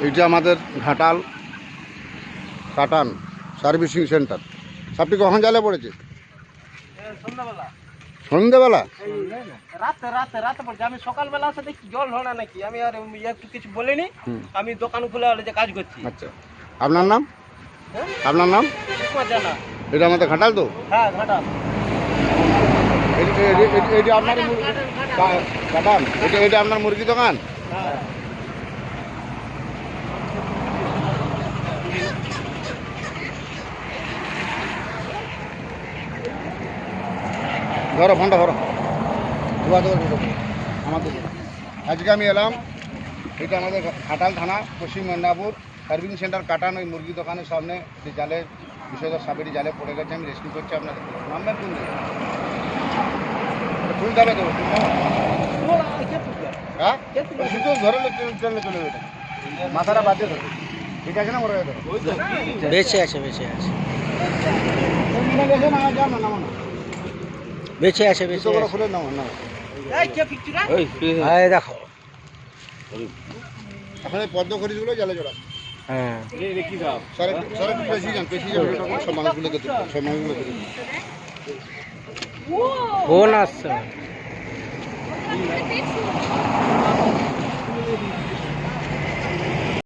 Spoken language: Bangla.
এইটা আমাদের ঘাটাল কাটান সার্ভিসিং সেন্টার। সাপটি কখন জালে পড়েছে? সন্ধ্যাবেলা? রাতে রাতে রাতে পড়ছে। আমি সকালবেলা আসে দেখি জল ধরা নাকি? আমি আর একটু কিছু বলিনি। আমি দোকান খুলে যে কাজ করছি। আচ্ছা। আপনার নাম? হ্যাঁ? আপনার নাম? জানা। এটা আমাদের ঘাটাল তো? হ্যাঁ ঘাটা এটি- আপনার কাটান? এটা এটা আপনার মুরগি দোকান? হ্যাঁ। ধরো ফোনটা ধরো। আমাদের আজকে আমি এলাম এটা আমাদের ঘাটাল থানা পশ্চিম মেদিনীপুর সার্ভিসিং সেন্টার কাটান ওই মুরগি দোকানের সামনে। যে জালে বিষয়টা সাপেরি জালে পড়ে গেছে আমি রেস্কিউ করছি আপনাদের। নাম্বার কোন দিকে তুলতে হবে তো হ্যাঁ? শুধু ধরে চলে চলে যাবে। মাথাটা ধরে ঠিক আছে না মরে যাবে বেঁচে আছে বেঁচে আছে। না না না বেঁচে আছে বেঁচে করে খুলে নাও নাও এই দেখো। এখন এই পদ্ম খরিদগুলো জালে জড়া হ্যাঁ। একটু স্যার একটু যান পেশি যান সব মানুষগুলোকে সব মানুষগুলোকে ফোন আসছে